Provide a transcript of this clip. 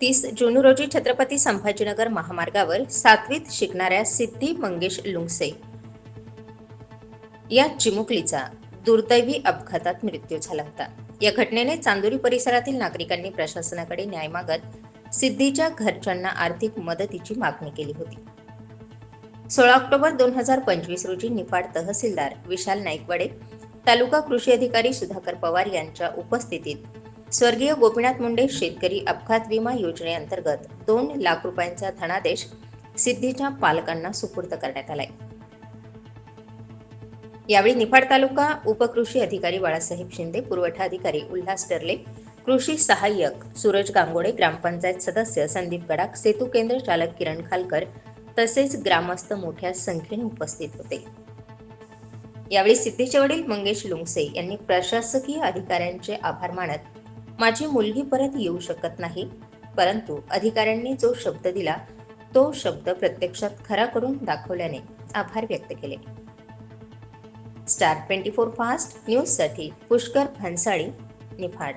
तीस जून रोजी छत्रपती संभाजीनगर महामार्गावर सातवीत शिकणाऱ्या सिद्धी मंगेश लुंगसे. या चिमुकलीचा दुर्दैवी अपघातात मृत्यू झाला होता. या घटनेने चांदोरी परिसरातील नागरिकांनी प्रशासनाकडे न्याय मागत सिद्धीच्या घरच्यांना आर्थिक मदतीची मागणी केली होती. सोळा ऑक्टोबर दोन हजार पंचवीस रोजी निफाड तहसीलदार विशाल नाईकवाडे तालुका कृषी अधिकारी सुधाकर पवार यांच्या उपस्थितीत स्वर्गीय गोपीनाथ मुंडे शेतकरी अपघात विमा योजनेअंतर्गत दोन लाख रुपयांचा धनादेश सिद्धीच्या पालकांना सुपूर्द करण्यात आलाय. यावेळी निफाड तालुका उपकृषी अधिकारी बाळासाहेब शिंदे पुरवठा अधिकारी उल्हास टर्ले कृषी सहाय्यक सूरज गांगोडे ग्रामपंचायत सदस्य संदीप गडाख सेतू केंद्र चालक किरण खालकर तसेच ग्रामस्थ मोठ्या संख्येने उपस्थित होते. यावेळी सिद्धीचे वडील मंगेश लुंगसे यांनी प्रशासकीय अधिकाऱ्यांचे आभार मानत माझी मुलगी परत येऊ शकत नाही. परंतु अधिकाऱ्यांनी जो शब्द दिला तो शब्द प्रत्यक्षात खरा करून दाखवल्याने आभार व्यक्त केले. स्टार ट्वेंटी फोर फास्ट न्यूजसाठी पुष्कर भन्साळी निफाड.